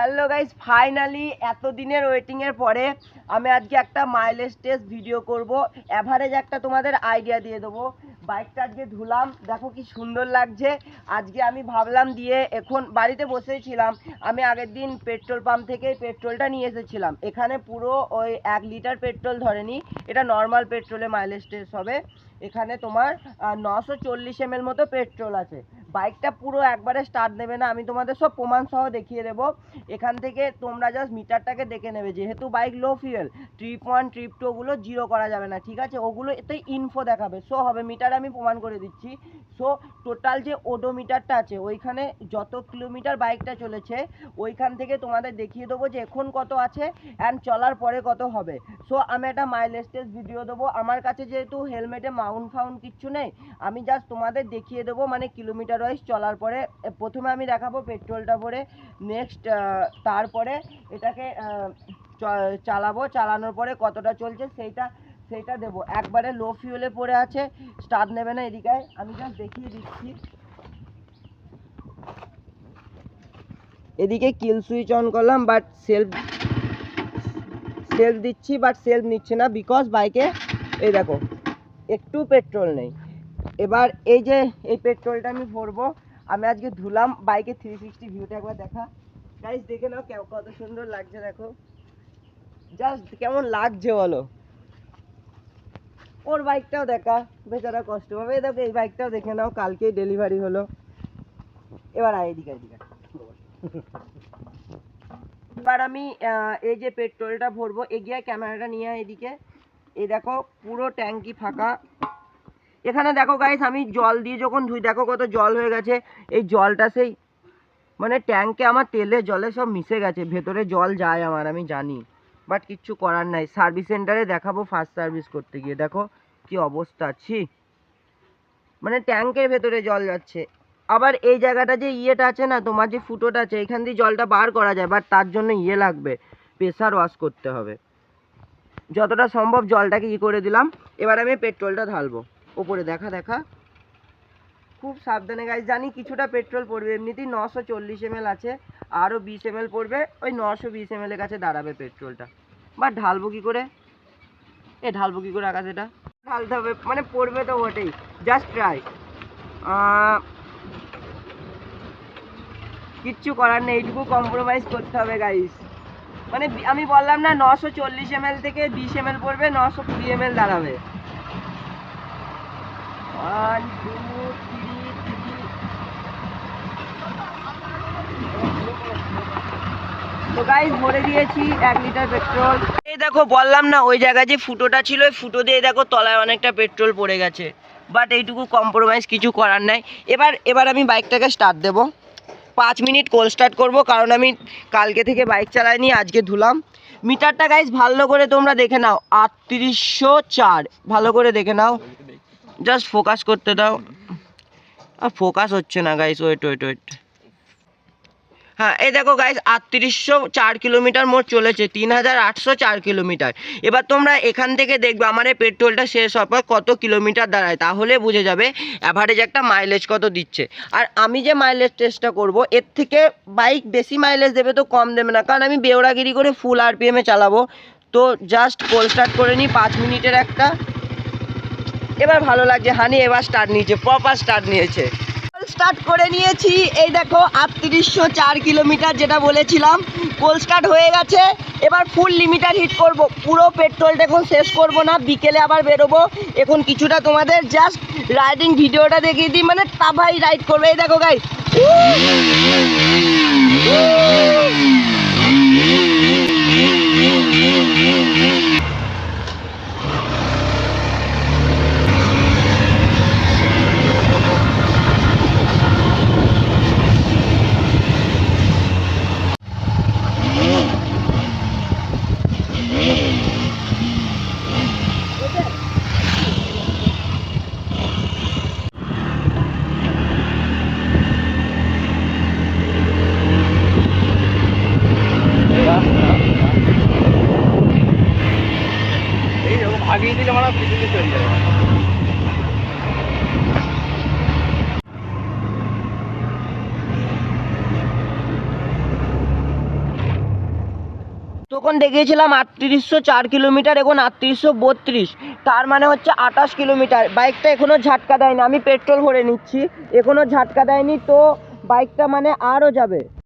Hello guys, finally এতদিনের ওয়েটিংয়ের পরে আমি আজকে একটা মাইলেজ টেস্ট ভিডিও করব। অ্যাভারেজ একটা তোমাদের আইডিয়া দিয়ে দেবো। বাইকটা আজকে ধুলাম, দেখো কি সুন্দর লাগছে। আজকে আমি ভাবলাম দিয়ে এখন বাড়িতে বসেই ছিলাম। আমি আগের দিন পেট্রোল পাম্প থেকে পেট্রোলটা নিয়ে এসেছিলাম। এখানে পুরো ওই এক লিটার পেট্রোল ধরেনি, এটা নর্মাল পেট্রোলে মাইলেজ টেস্ট হবে। এখানে তোমার নশো চল্লিশ এম মতো পেট্রোল আছে। বাইকটা পুরো একবারে স্টার্ট নেবে না, আমি তোমাদের সব প্রমাণ সহ দেখিয়ে দেবো। এখান থেকে তোমরা জাস্ট মিটারটাকে দেখে নেবে, যেহেতু bike low fuel trip one trip two ওগুলো জিরো করা যাবে না, ঠিক আছে? ওগুলো এতে ইনফো দেখাবে। শো হবে মিটার আমি প্রমাণ করে দিচ্ছি। সো টোটাল যে ওডোমিটারটা আছে, ওইখানে যত কিলোমিটার বাইকটা চলেছে, ওইখান থেকে তোমাদের দেখিয়ে দেবো যে এখন কত আছে অ্যান্ড চলার পরে কত হবে। সো আমি একটা মাইলেজ টেস্ট ভিডিও দেবো। আমার কাছে যেহেতু হেলমেটে মাউন্ট ফাউন্ট কিচ্ছু নেই। আমি জাস্ট তোমাদের দেখিয়ে দেবো মানে কিলোমিটার ওয়াইজ চলার পরে প্রথমে আমি দেখাবো পেট্রোলটা ভরে নেক্সট তারপরে এটাকে চালাবো, চালানোর পরে কতটা চলছে সেইটা সেইটা দেবো। একবারে লো ফিউলে পড়ে আছে স্টার্ট নেবে না এদিকে। আমি জাস্ট দেখিয়ে দিচ্ছি। এদিকে কিল সুইচ অন করলাম বাট সেলফ সেলফ দিচ্ছি বাট সেলফ নিচ্ছে না বিকজ বাইকে এই দেখো একটু পেট্রোল নেই। এবার এই যে, এই পেট্রোলটা আমি ভরবো, আমি আজকে ধুলাম বাইকে থ্রি সিক্সটি ভিউটা একবার দেখা। গাইজ দেখে নাও কে- কত সুন্দর লাগছে, দেখো। জাস্ট কেমন লাগছে বলো। ওর বাইকটাও দেখা, বেচারা কষ্ট এই দেখো, এই বাইকটাও দেখে নাও, কালকেই ডেলিভারি হলো। এবার আয় এদিকে এদিকে। এবার আমি এই যে পেট্রোলটা ভরবো, এগিয়ে ক্যামেরাটা নিয়ে এদিকে। এই দেখো, পুরো ট্যাঙ্কি ফাঁকা। এখানে দেখো গাইস আমি জল দিয়ে যখন ধুই, দেখো কত জল হয়ে গেছে। এই জলটা সেই মানে ট্যাঙ্কে আমার তেলে জলে সব মিশে গেছে, ভেতরে জল যায় আমার, আমি জানি। বাট কিচ্ছু করার নাই। সার্ভিস সেন্টারে দেখাবো ফার্স্ট সার্ভিস করতে গিয়ে। দেখো কি অবস্থা, ছি। মানে ট্যাঙ্কের ভেতরে জল যাচ্ছে। আবার এই জায়গাটা যে ইয়েটা আছে না, তোমার যে ফুটোটা আছে, এখান দিয়ে জলটা বার করা যায় বাট তার জন্য ইয়ে লাগবে প্রেসার ওয়াশ করতে হবে। যতটা সম্ভব জলটাকে ই করে দিলাম। এবার আমি পেট্রোলটা ঢালবো। ওপরে দেখা দেখা। খুব সাবধানে গাইজ জানি কিছুটা পেট্রোল পড়বে। এমনিতেই নশো চল্লিশ এমএল আছে আরও বিশ এমএল পড়বে, ওই নশো বিশ এমএল এর কাছে দাঁড়াবে পেট্রোলটা। বা ঢালবো কি করে? এ ঢালবো কী করে আকাশ এটা? ঢালতে হবে মানে পড়বে তো ওটাই জাস্ট ট্রাই কিচ্ছু করার নেই, এইটুকু কম্প্রোমাইজ করতে হবে গাইস মানে আমি বললাম না, নশো চল্লিশ এমএল থেকে বিশ এমএল পড়বে, নশো কুড়ি এমএল দাঁড়াবে। ওয়ান টু থ্রি তো গাইস ভরে দিয়েছি এক লিটার পেট্রোল এই দেখো, বললাম না, ওই জায়গায় যে ফুটোটা ছিল ওই ফুটো দিয়ে দেখো তলায় অনেকটা পেট্রোল পড়ে গেছে। বাট এইটুকু কম্প্রোমাইজ কিছু করার নাই। এবার এবার আমি বাইকটাকে স্টার্ট দেবো। পাঁচ মিনিট কোল স্টার্ট করব, কারণ আমি কালকে থেকে বাইক চালাইনি, আজকে ধুলাম। মিটারটা গাইজ ভালো করে তোমরা দেখে নাও, আটত্রিশশো চার, ভালো করে দেখে নাও। জাস্ট ফোকাস করতে দাও। আর ফোকাস হচ্ছে না গাইজ ওয়েট ওয়েট ওয়েট হ্যাঁ এই দেখো গাইস আটত্রিশশো চার কিলোমিটার মোট চলেছে তিন হাজার আটশো চার কিলোমিটার। এবার তোমরা এখান থেকে দেখবে আমার এই পেট্রোলটা শেষ হওয়ার পর কত কিলোমিটার দাঁড়ায়, তাহলে বুঝে যাবে অ্যাভারেজ একটা মাইলেজ কত দিচ্ছে। আর আমি যে মাইলেজ টেস্টটা করব, এর থেকে বাইক বেশি মাইলেজ দেবে তো কম দেবে না, কারণ আমি বেওড়াগিরি করে ফুল আরপিএমে চালাবো। তো জাস্ট কোল স্টার্ট করে নিই, পাঁচ মিনিটের একটা। এবার ভালো লাগছে, হানি এবার স্টার্ট নিয়েছে প্রপার স্টার্ট নিয়েছে। স্টার্ট করে নিয়েছি। এই দেখো, আটত্রিশশো চার কিলোমিটার যেটা বলেছিলাম, কোল স্টার্ট হয়ে গেছে। এবার ফুল লিমিটার হিট করব। পুরো পেট্রোলটা এখন শেষ করব না, বিকেলে আবার বেরোবো। এখন কিছুটা তোমাদের জাস্ট রাইডিং ভিডিওটা দেখিয়ে দিই। মানে তাভাই রাইড করবে। এই দেখো গাই তখন দেখিয়েছিলাম আটত্রিশশো চার কিলোমিটার, এখন আটত্রিশশো বত্রিশ। তার মানে হচ্ছে আঠাশ কিলোমিটার। বাইকটা এখনও ঝাটকা দেয়নি। আমি পেট্রোল ভরে নিচ্ছি। এখনও ঝাটকা দেয়নি, তো বাইকটা মানে আরও যাবে।